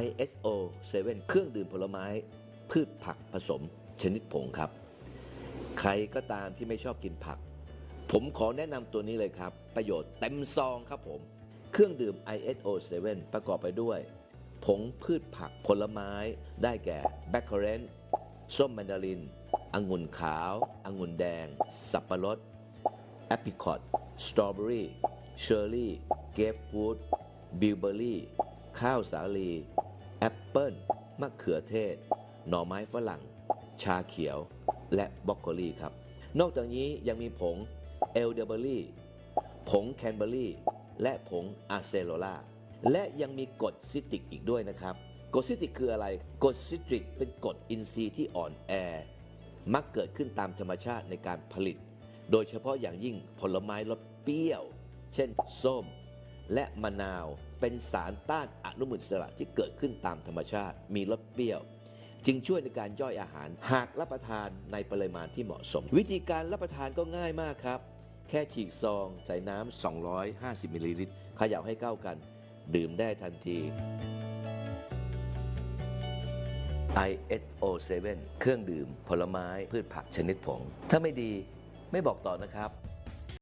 ISO 7 เครื่องดื่มผลไม้ พืชผักผสมชนิดผงครับ ใครก็ตามที่ไม่ชอบกินผัก ผมขอแนะนำตัวนี้เลยครับ ประโยชน์เต็มซองครับผม เครื่องดื่ม ISO 7 ประกอบไปด้วย ผงพืชผักผลไม้ได้แก่แบคเคอเรนส้มแมนดารินองุ่นขาวองุ่นแดง สับปะรดแอปริคอตสตรอเบอรี่เชอร์รี่เกฟฟูดบิลเบอรี่ ข้าวสาลี แอปเปิลมะเขือเทศ หน่อไม้ฝรั่ง ชาเขียว และบรอกโคลีครับ นอกจากนี้ยังมีผงเอลเดอร์เบอรี่ผงแคนเบอรี่และผงอะเซโลลาและยังมีกรดซิตริกอีกด้วยนะครับกรดซิตริกคืออะไรกรดซิตริกเป็นกรดอินทรีย์ที่อ่อนแอ มักเกิดขึ้นตามธรรมชาติในการผลิต โดยเฉพาะอย่างยิ่งผลไม้รสเปรี้ยว เช่น ส้ม และมะนาวเป็นสารต้านอนุมูลอิสระที่เกิดขึ้นตามธรรมชาติ มีรสเปรี้ยว จึงช่วยในการย่อยอาหาร หากรับประทานในปริมาณที่เหมาะสม วิธีการรับประทานก็ง่ายมากครับ แค่ฉีกซอง ใส่น้ำ 250มิลลิลิตรเขย่าให้เข้ากัน ดื่มได้ทันที ISO 7 เครื่องดื่ม ผลไม้พืชผักชนิดผง ถ้าไม่ดีไม่บอกต่อนะครับ